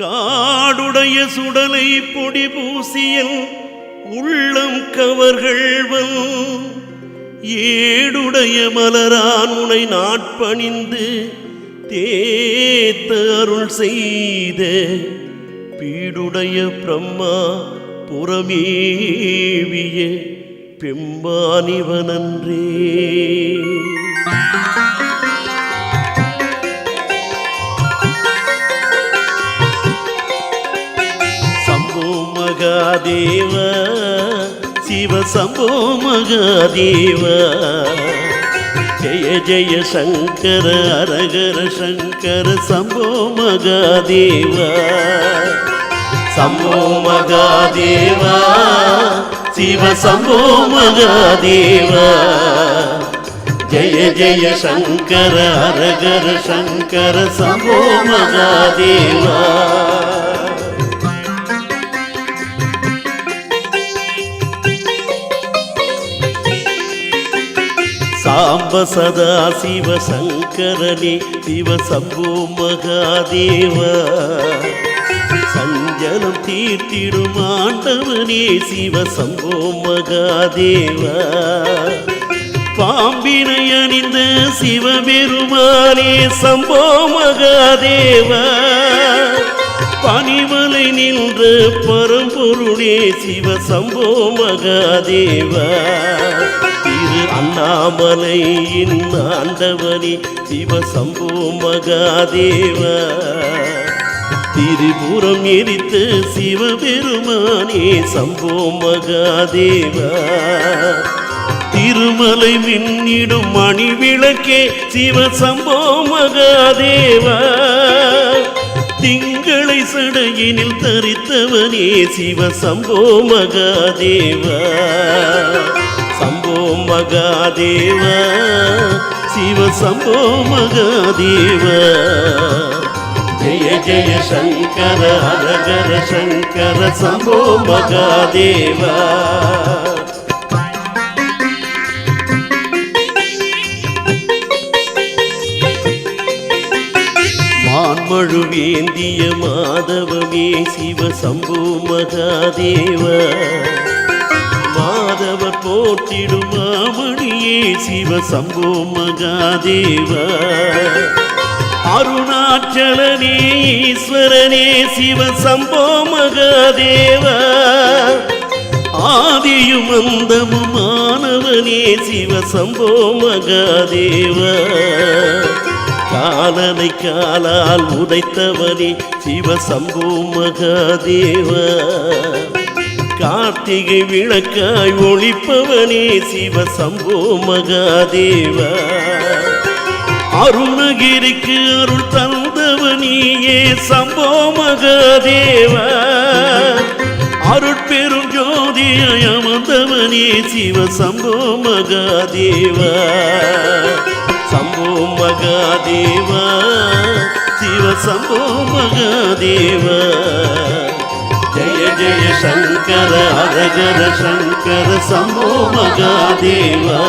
காடுடைய சுடலை பொடி பூசியல் உள்ளம் கவர்கள்வன் ஏடுடைய மலரான் உனை நாட்பணிந்து தேத்த அருள் செய்த பீடுடைய பிரம்மா புறமேவிய பெம்பானிவனன்றே. மகாதேவ சிவசம்போ மகாதேவ. ஜெய ஜெய சங்கர அரகர சங்கர சம்போ மகாதேவ. சம்போ மகாதேவ சிவசம்போ மகாதேவ. ஜெய ஜெய சங்கர அரகர சங்கர சம்போ மகாதேவா. சாம்ப சதா சிவ சங்கரனே சிவ சம்போ மகாதேவ. சஞ்சலம் தீர்த்திடும் ஆண்டவனே சிவ சம்போ மகாதேவ. பாம்பினை அணிந்த சிவபெருமானே சம்போ மகாதேவ. பனிமலை நின்ற பரம்பொருளே சிவ சம்போ மகாதேவா. அண்ணாமலையின் ஆண்டவனே சிவ சம்போ மகாதேவ. திரிபுரம் எரித்து சிவபெருமானே சம்போ மகாதேவ. திருமலை மின்னிடும் மணி விளக்கே சிவ சம்போ மகாதேவ. திங்களை சடையினில் தரித்தவனே சிவ சம்போ மகாதேவ. சம்போ மகாதேவ சிவ சம்போ மகாதேவ. ஜெய ஜெய சங்கர ஹரகர சங்கர சம்போ மகாதேவா. மான்மழு மாதவமே சிவ சம்போ மகாதேவா. போற்றிடும் மாமணியே சிவ சம்போ மகாதேவ. அருணாச்சலனே ஈஸ்வரனே சிவ சம்போ மகாதேவ. ஆதியும் அந்தமுமானவனே சிவ சம்போ மகாதேவ. காலனை காலால் உதைத்தவனே சிவ சம்போ மகாதேவா. கார்த்திகை விளக்காய் ஒளிப்பவனே சிவ சம்போ மகாதேவ. அருணகிரிக்கு அருள் தந்தவனியே சம்போ மகாதேவ. அருட்பெரும் ஜோதியாய் அமர்ந்தவனே சிவ சம்போ மகாதேவ. சம்போ மகாதேவ சிவ சம்போ மகாதேவ. ஜெய ஜெய சங்கர அரகர சங்கர சம்போ மகாதேவா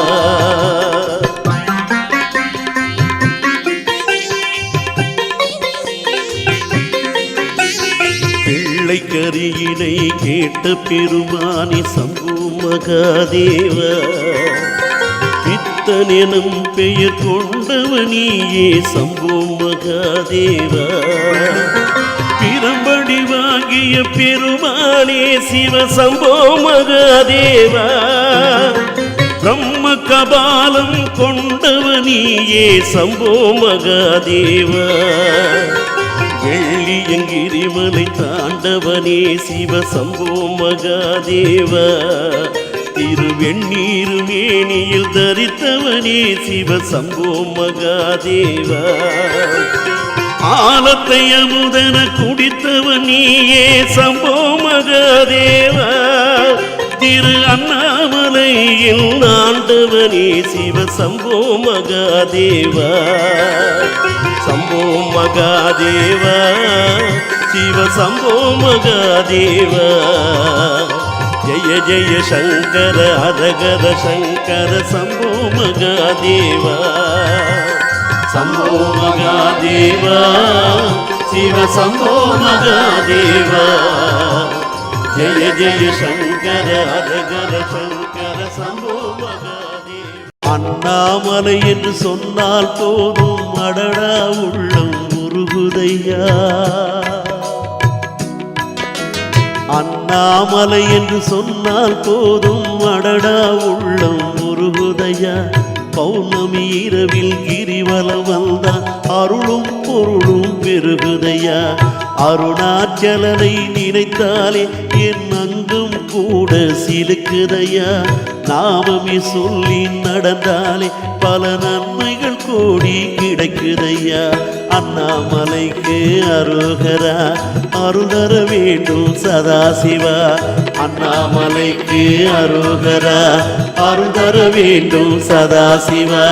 பிள்ளை கரியினை கேட்ட பெருமானி சம்பு மகாதேவ பித்தனெனும் பெயர் கொண்டவனியே சம்பு மகாதேவ. பிரம்படிவ வாங்கிய பெருமானே சிவ சம்போ மகாதேவா பிரம்ம கபாலம் கொண்டவனியே சம்போ மகாதேவா வெள்ளியங்கிரிமலை தாண்டவனே சிவ சம்போ மகாதேவா திருவெண்ணீர் மேனியில் தரித்தவனே சிவ சம்போ மகாதேவா ஆலத்தை அமுதன குடித்தவன் நீயே சம்போ மகாதேவ. திரு அண்ணாமலை என் ஆண்டவனே சிவ சம்போ மகாதேவா. சம்போ மகாதேவா சிவ சம்போ மகாதேவா. ஜெய ஜெய சங்கர அரகர சங்கர சம்போ மகாதேவா. சம்போ மகாதேவா சிவ சம்போ மகாதேவா ஜெய ஜெய சங்கர ஹரஹர சங்கர சம்போ மகாதேவா அண்ணாமலை என்று சொன்னால் போதும் அடடா உள்ளம் உருகுதையா. அண்ணாமலை என்று சொன்னால் போதும் அடடா உள்ளம் உருகுதையா. பௌர்ணமி இரவில் கிரிவலம் வந்த அருளும் பொருளும் பெருகுதையா? அருணாச்சலனை நினைத்தாலே கூட சிலுக்குதையா? நாமமே சொல்லி நடந்தாலே பல நன்மைகள் கூடி கிடைக்குதையா? அண்ணாமலைக்கு அருகரா அருளர வேண்டும் சதாசிவா. அண்ணாமலைக்கு அருகரா அருகர வேண்டும் சதாசிவா.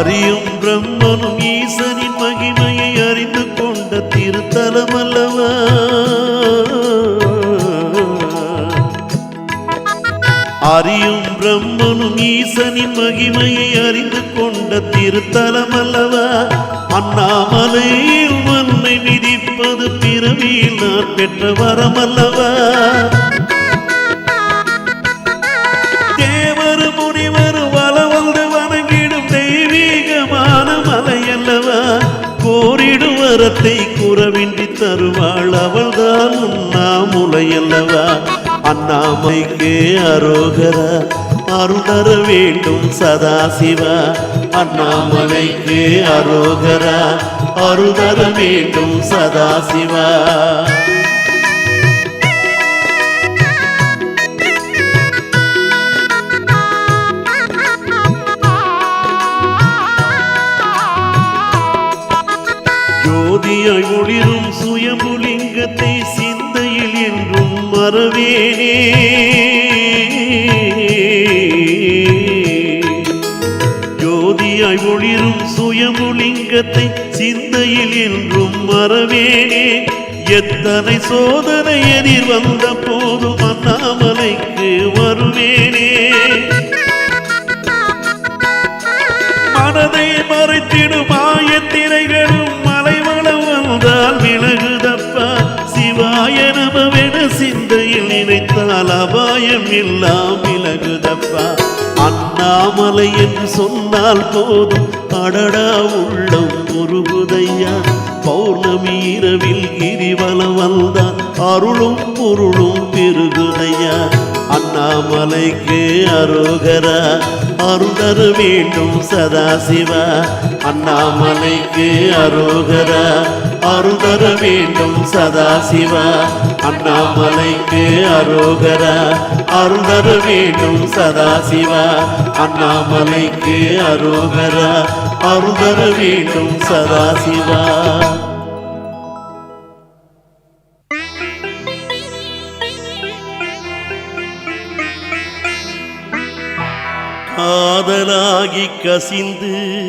ஆரியும் பிரம்மனும் ஈசனின் மகிமையை அறிந்து கொண்ட திருத்தலம் அல்லவா அறியும் பிரம்மனும் ஈசனின் மகிமையை அறிந்து கொண்ட திருத்தலம் அல்லவா அண்ணாமலையில் மண்ணை மிதிப்பது பிறவியில் நான் பெற்ற வரம் அல்லவா உறவின்றி தருவாள் அவள்தான் உண்ணாமுலை அல்லவா? அண்ணாமைக்கு அரோகரா அருதர வேண்டும் சதாசிவா. அண்ணாமலைக்கு அரோகரா அருதர வேண்டும் சதாசிவா. சுயமுலிங்கத்தை சிந்தையில் என்றும் மறவேனே எத்தனை சோதனை எதிர் வந்த போதும் அண்ணாமலைக்கு மாமலை என்று சொன்னால் போதும். அடடா உள்ளம் முருகுதையா பௌர்ணமி இரவில் கிரிவலம் வந்தான் அருளும் பொருளும் பெருகுதையா? அண்ணாமலைக்கு அருகரா? அருதர வேண்டும் சதாசிவா. அண்ணாமலைக்கு அருகரா? அருதர வேண்டும் சதாசிவா. அண்ணாமலைக்கு அரோகரா. அருதர வேண்டும் சதாசிவா. அண்ணாமலைக்கு அரோகரா. அருதர வேண்டும் சதாசிவா. காதலாகி கசிந்து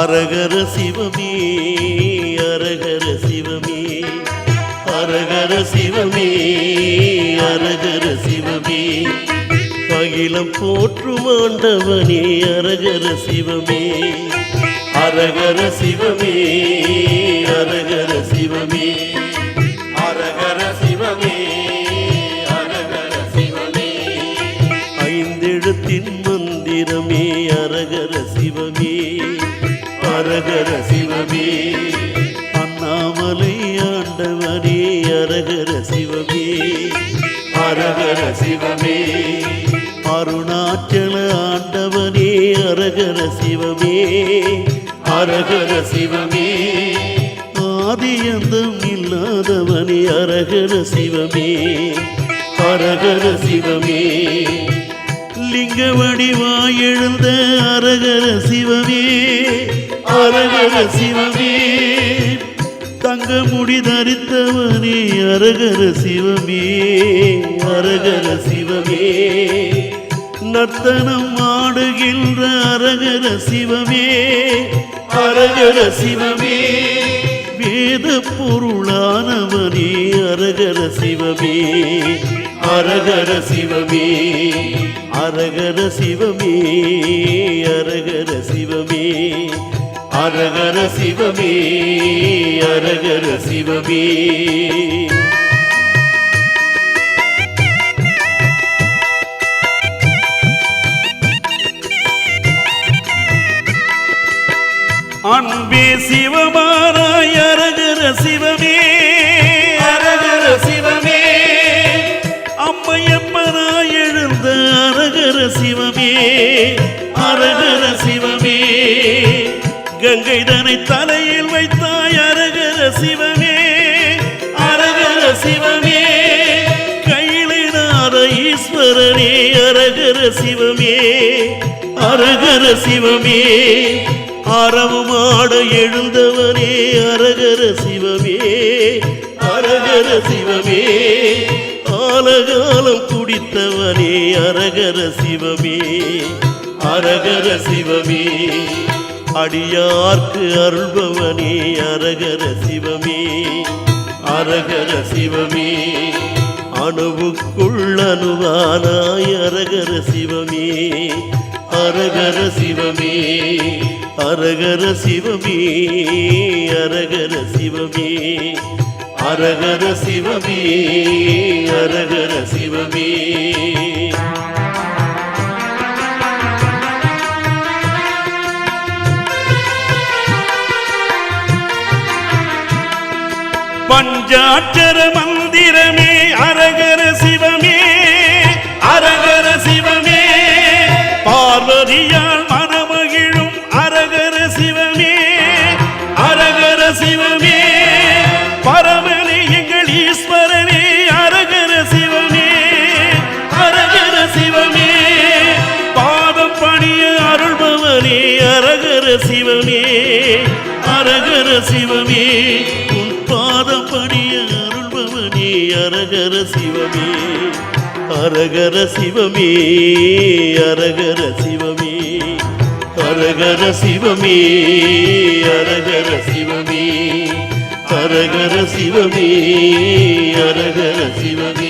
அரகர சிவமே அரகர சிவமே. அரகர சிவமே அரகர சிவமே. அகிலம் போற்றும் ஆண்டவனே அரகர சிவமே. அரகர சிவமே அரகர சிவமே. அரகர சிவமே. அண்ணாமலை ஆண்டவனே அரகர சிவமே. அரகர சிவமே. அருணாச்சல ஆண்டவனே அரகர சிவமே. அரகர சிவமே. ஆதியந்தம் இல்லாதவனே அரகர சிவமே. அரகர சிவமே. லிங்க வடிவாய் எழுந்த அரகர சிவமே அரகர சிவமே. தங்க முடி தரித்தவனே அரகர சிவமே அரகர சிவமே. நர்த்தனம் ஆடுகின்ற அரகர சிவமே அரகர சிவமே. வேத பொருளானவனே அரகர சிவமே. அரகர சிவமே அரகர சிவமே அரகர சிவமே அரகர சிவமே அரகர சிவமே. அன்பே சிவமானாய் அரகர சிவமே. அரகர சிவமே அரகர சிவமே. கங்கை தனை தலையில் வைத்தாய் அரகர சிவமே அரகர சிவமே. கையிலினார ஈஸ்வரனே அரகர சிவமே அரகர சிவமே. அறவுமாட எழுந்தவனே அரகர சிவமே அரகர சிவமே. ஆலகாலம் குடித்தவனே அரகர சிவமே அரகர சிவமே. அடியார்க்கு அருள்பவனே அரகர சிவமே அரகர சிவமே. அணுவுக்குள் அணுவானாய் அரகர சிவமே அரகர சிவமே அரகர சிவமே அரகர சிவமே. அரகர சிவமே அரகர சிவமே. பஞ்சாட்சர மந்திரமே அரகர சிவமே அரகர சிவமே உன் பாதம் பணிய அருள்பவனே அரகர சிவமே அரகர சிவமே அரகர சிவமே அரகர சிவமே அரகர சிவமே அரகர சிவமே அரகர சிவமே.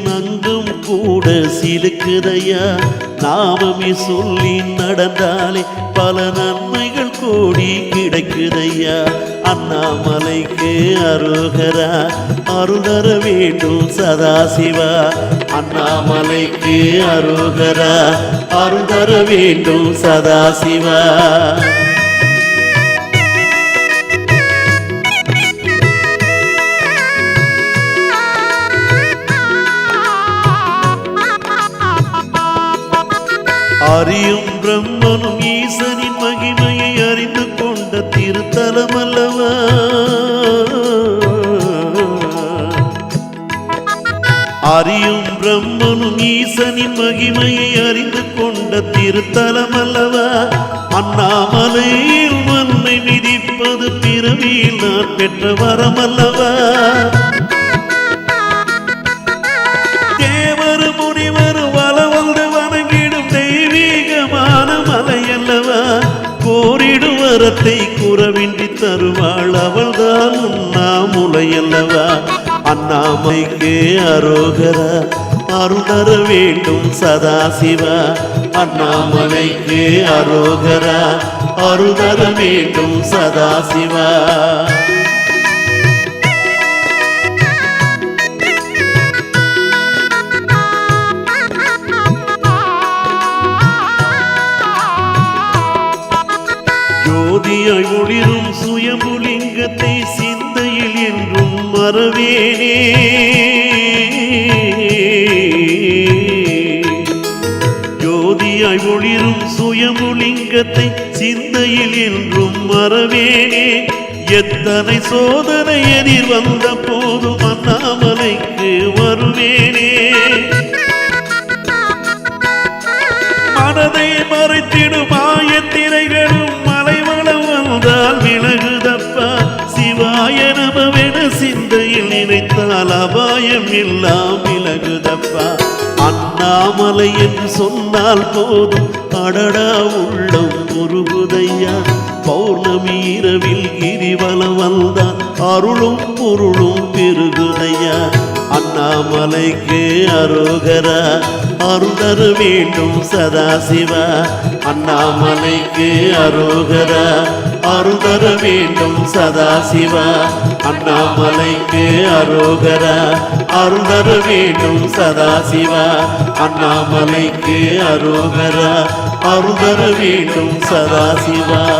கூட சிலுக்குதையா? நாமமே சொல்லி நடந்தாலே பல நன்மைகள் கூடி கிடைக்குதையா? அண்ணாமலைக்கு அருகரா அருளர வேண்டும் சதாசிவா. அண்ணாமலைக்கு அருகரா அருளர வேண்டும் சதாசிவா. ஆரியும் பிரம்மனும் ஈசனின் மகிமையை அறிந்து கொண்ட திருத்தலம் அல்லவா அறியும் பிரம்மனும் ஈசனின் மகிமையை அறிந்து கொண்ட திருத்தலம் அல்லவா அண்ணாமலையில் மண்ணை மிதிப்பது பிறவியில் நான் பெற்ற வரம் அல்லவா வந்து வணங்கிடும் தெய்வீகமான கூறவின்றி தருவாள் அவள்தான் உண்ணாமுலையல்லவா அண்ணாமைக்கு அரோகரா அருள் தர வேண்டும் சதாசிவா. அண்ணாமலைக்கு அரோகரா அருள் தர வேண்டும் சதாசிவா. சுயமுலிங்கத்தை சிந்தையில் என்றும் மறவேனே. எத்தனை சோதனை எதிர் வந்த போதும் அண்ணாமலைக்கு வருவேனே. மனதை மறைத்திடும் ஆயத்திரைகளும் மலைவளம் வந்தால் விலகுதப்பா சிவாய நமவென சிந்தையில் நினைத்தால் அபாயம் எல்லாம் விலகுதப்பா அண்ணாமலை என்று சொன்னால் போதும். அடடா உள்ளம் உருகுதையா பௌர்ணமி இரவில் கிரிவலம் வந்தான் அருளும் பொருளும் பெருகுதையா? அண்ணாமலைக்கு அருகரா? அருந்தரு மீண்டும் சதாசிவா. அண்ணாமலைக்கு அரோகரா. அருந்தரு மீண்டும் சதாசிவா. அண்ணாமலைக்கு அரோகரா. அருந்தரு மீண்டும் சதாசிவா. அண்ணாமலைக்கு அரோகரா. அருந்தரு மீண்டும் சதாசிவா.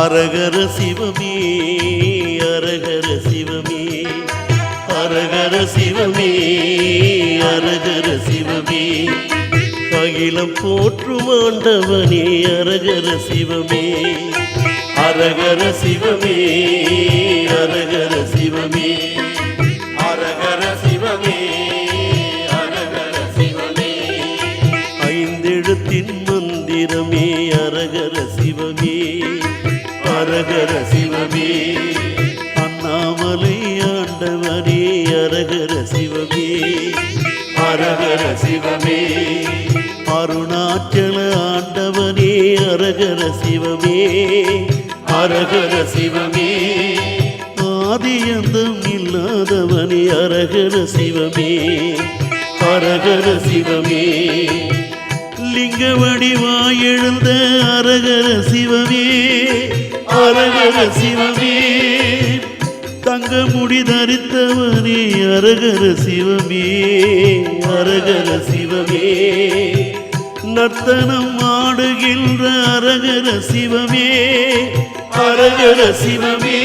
அரகர சிவமே அரகர சிவமே. அரகர சிவமே அரகர சிவமே. அகிலம் போற்றும் ஆண்டவனே அரகர சிவமே. அரகர சிவமே அரகர சிவமே. அரகர சிவமே அரகர சிவமே. ஐந்தெழுத்தின் மந்திரம் அரகர சிவமே. அண்ணாமலை ஆண்டவனே அரகர சிவமே. அரகர சிவமே. அருணாச்சல ஆண்டவனே அரகர சிவமே. அரகர சிவமே. ஆதியந்தம் இல்லாதவனே அரகர சிவமே. அரகர சிவமே. லிங்க வடிவாய் எழுந்த அரகர சிவமே அரகர சிவமே. தங்க முடி தரித்தவனே அரகர சிவமே அரகர சிவமே. நர்த்தனம் ஆடுகின்ற அரகர சிவமே அரகர சிவமே.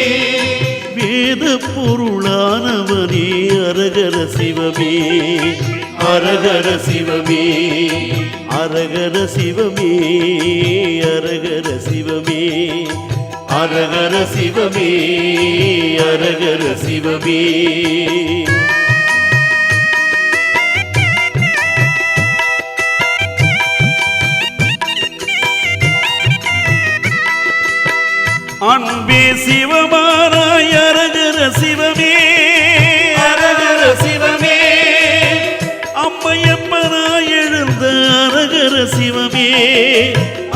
வேத பொருளானவனே அரகர சிவமே. அரகர சிவமே அரகர சிவமே அரகர சிவமே அரகர சிவமே அரகர சிவமே. அன்பே சிவமானாய் அரகர சிவமே. அரகர சிவமே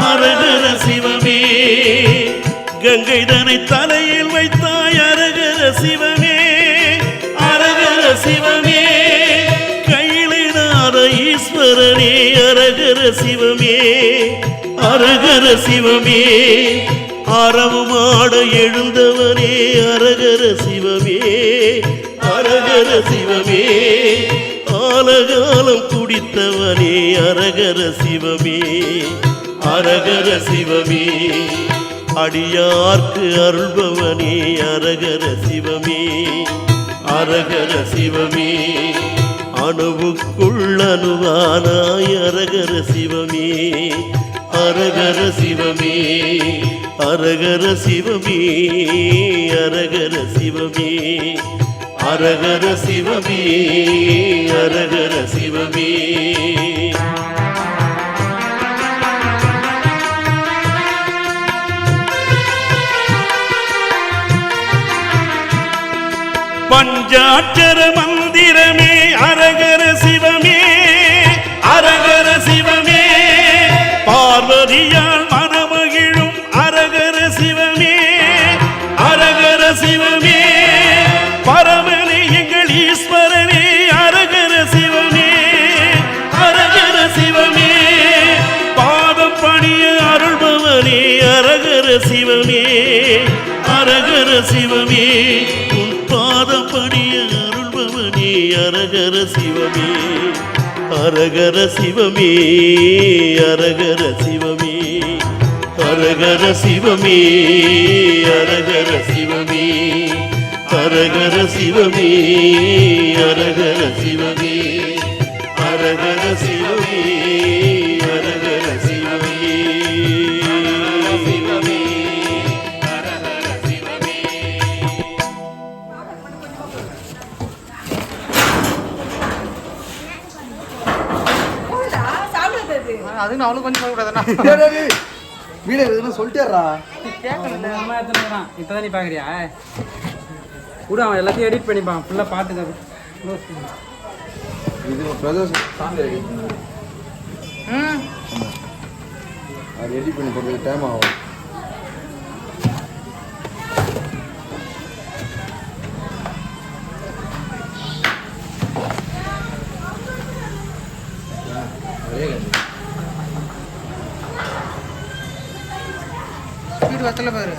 அரகர சிவமே. கங்கை தனை தலையில் வைத்தாய் அரகர சிவமே அரகர சிவமே. கையிலினார ஈஸ்வரனே அரகர சிவமே அரகர சிவமே. அறவுமாட எழுந்தவனே அரகர சிவமே அரகர சிவமே. ஆலகாலம் குடித்தவனே அரகர சிவமே அரகர சிவமே. அடியார்க்கு அருள்பவனே அரகர சிவமே அரகர சிவமே. அணுவுக்குள் அணுவானாய் அரகர சிவமே அரகர சிவமே. அரகர சிவமே அரகர சிவமே. அரகர சிவமே அரகர சிவமே. பஞ்சாட்சர அரகர சிவமே உன் பாதம் பணிய அருள்பவனே அரகர சிவமே அரகர சிவமே அரகர சிவமே அரகர சிவமே அரகர சிவமே அரகர சிவமே அரகர சிவமே அரகர சிவ அதுன்னு அவளுக்கு கொஞ்சம் சொல்லக்கூடாதுண்ணா வீடு சொல்லிட்டேறா கேட்கல அம்மா எத்தனை வரான் இப்போதான் நீ பார்க்குறியா கூட அவன் எல்லாத்தையும் எடிட் பண்ணிப்பான். ஃபுல்லாக பார்த்துக்க இது பிரதோஷ் சாமி ம். அது எடிட் பண்ணி போடுறதுக்கு டைம் ஆகும். வத்தல பாரு.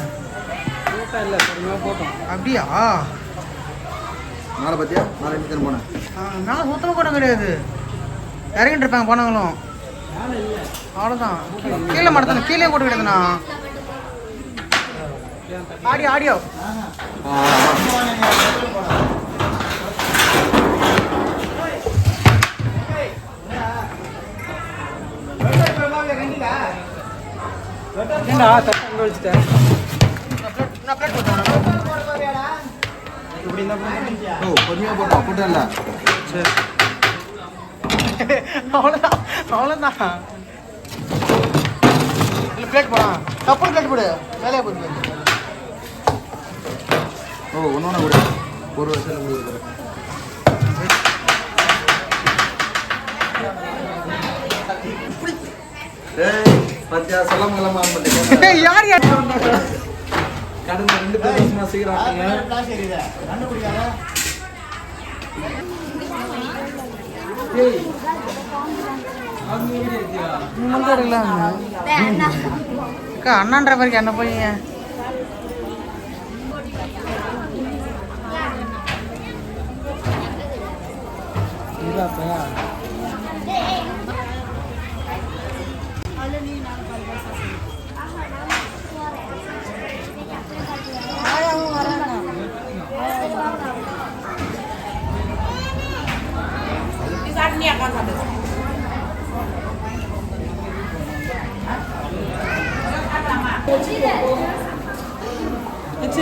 இல்லை பொறுமையாக போட்டோம். அப்படியா? நாளை பார்த்தியா எப்படி தானே போனேன். நான் சுத்தமாக கூட்டம் கிடையாது இறங்கிட்டு இருப்பாங்க போனவங்களும் அவ்வளோதான் கீழே மாட்டேன் கீழே கூட கிடையாதுண்ணா ஆடியோ ஆடியோ. ஏண்டா தட்டு வச்சுட்டேன் இப்படி ஓ பொறுமையாக போட்டோம் கூட்டம் இல்லை சரி. அவ்வளோதான் அவ்வளோதான் இல்லை பிளேட் போடா. தப்பு பிளேட் போடு. வேலையை போட்டு ஓ ஒன்று ஒன்று கொடு. ஒரு வருஷத்தில் கொடுக்குறேன் பத்தியா? சொல்ல முடியலமா யார் யார்? கடந்த ரெண்டு பேர் வருஷமா சீக்கிரம் அண்ணான்ற மாதிரி என்ன போய் இல்லப்பா 我吃火我你吃